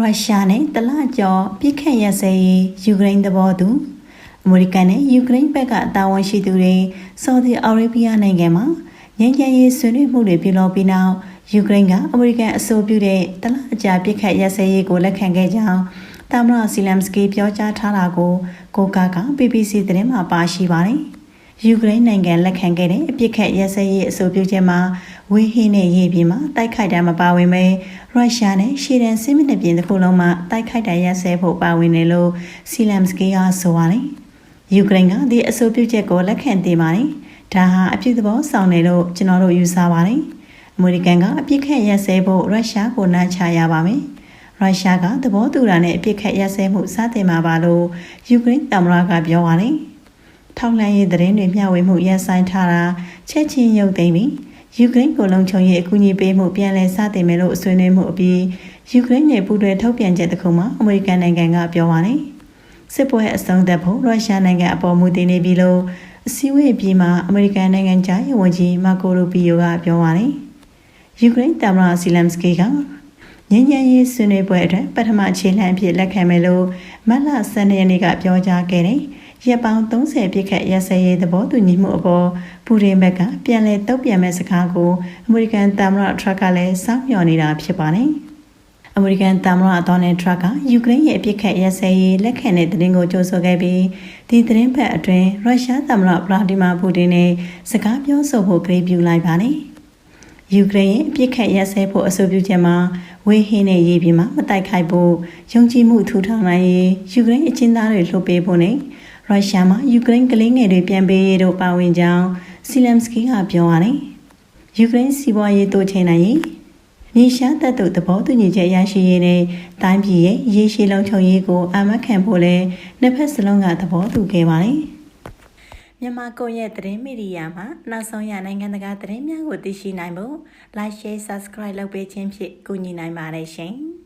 ရုရှားနဲ့တလကျော်ပြစ်ခတ်ရစဲရေးယူကရိန်းသဘောတူအမေရိကန်နဲ့ယူကရိန်းဘက်ကတာဝန်ရှိသူတွေဆော်ဒီအာရေဗျနိုင်ငံမှာငြိမ်းချမ်းရေးဆွေးနွေးမှုတွေပြုလုပ်ပြီးနောက်ယူကရိန်းကအမေရိကန်အဆိုပြုတဲ့တလအကြာပြစ်ခတ်ရစဲရေးကိုလက်ခံခဲ့ကြောင်းတာမရာစီလမ်စကီပြောကြားထားတာကိုကိုကာက BBC သတင်းမှာပါရှိပါတယ်။ယူကရိန်းနိုင်ငံလက်ခံခဲ့တဲ့အပြစ်ခတ်ရစဲရေးအဆိုပြုချက်မှာ ဝေဟင်းနဲ့ရေပြင်မှာတိုက်ခိုက်တာမပါဝင်ပဲရုရှားနဲ့ရှီဒန်စစ်မနစ်ပြင်တစ်ခုလုံးမှာတိုက်ခိုက်တာရစဲဖို့ပါဝင်တယ်လို့စီလမ်စကီကဆိုပါတယ်။ယူကရိန်းကဒီအဆိုပြုချက်ကိုလက်ခံတင်ပါတယ်။ဒါဟာအပြစ်သဘောဆောင်တယ်လို့ကျွန်တော်တို့ယူဆပါတယ်။အမေရိကန်ကအပြစ်ခတ်ရစဲဖို့ရုရှားကိုနှမ်းချရပါမယ်။ရုရှားကသဘောတူတာနဲ့အပြစ်ခတ်ရစဲမှုစတင်မှာပါလို့ယူကရိန်းသမ္မတကပြောပါတယ်။ထောက်လှမ်းရေးသတင်းတွေမျှဝေမှုရပ်ဆိုင်းထားတာချက်ချင်းရုပ်သိမ်းပြီး ယူကရိန်းကိုလုံခြုံရေးအကူအညီပေးမှုပြန်လည်စတင်မယ်လို့ဆွေးနွေးမှုအပြီးယူကရိန်းရဲ့ပူးတွဲထုတ်ပြန်ချက်တစ်ခုမှာအမေရိကန်နိုင်ငံကပြောပါတယ်။စစ်ပွဲအဆုံးသတ်ဖို့ရုရှားနိုင်ငံအပေါ်မူတည်နေပြီလို့အစည်းအဝေးပြီးမှာအမေရိကန်နိုင်ငံခြားရေးဝန်ကြီးမာကိုရိုပီယိုကပြောပါတယ်။ယူကရိန်းသမ္မတဆီလမ်စကီကငញ្ញန်ရေးဆွေးနွေးပွဲအတွက်ပထမအခြေလှမ်းအဖြစ်လက်ခံမယ်လို့မတ်လ12ရက်နေ့ကပြောကြားခဲ့တယ်။ ရက်ပေါင်း30ပြည့်ခက်ရက်စဲရေးသဘောတူညီမှုအပေါ်ပူတင်ဘက်ကပြန်လည်တုံ့ပြန်မဲ့စကားကိုအမေရိကန်သမ္မတထရက်ကလည်းစောင့်မျှော်နေတာဖြစ်ပါတယ်။အမေရိကန်သမ္မတဒေါ်နယ်ထရက်ကယူကရိန်းရဲ့အပြစ်ခတ်ရက်စဲရေးလက်ခံတဲ့သတင်းကိုကြိုဆိုခဲ့ပြီးဒီသတင်းပတ်အတွင်းရုရှားသမ္မတဗလာဒီမာပူတင်နဲ့စကားပြောဆိုဖို့ကြေပြုလိုက်ပါတယ်။ယူကရိန်းရဲ့အပြစ်ခတ်ရက်စဲဖို့အဆိုပြုချက်မှာဝေဟင်းနဲ့ရေပြင်မှာမတိုက်ခိုက်ဖို့ယုံကြည်မှုထူထောင်နိုင်ရေးယူကရိန်းအချင်းသားတွေလှုပ်ပေးဖို့နဲ့ ရုရှားမှာယူကရိန်းကလေးငယ်တွေပြန်ပေးရေးတို့ပါဝင်ကြောင်းစီလမ်စကီကပြောပါတယ်။ယူကရိန်းစီးပွားရေးတိုးချဲ့နိုင်ရေးနေရှားတပ်တို့သဘောတူညီချက်ရရှိရေးနဲ့တိုင်းပြည်ရဲ့ရေရှည်လုံခြုံရေးကိုအာမခံဖို့လဲနှစ်ဖက်စလုံးကသဘောတူခဲ့ပါတယ်။မြန်မာကွန်ရက်သတင်းမီဒီယာမှာနောက်ဆုံးရနိုင်ငံတကာသတင်းများကိုသိရှိနိုင်ဖို့ Like Share Subscribe လုပ်ပေးခြင်းဖြင့်ကူညီနိုင်ပါတယ်ရှင်။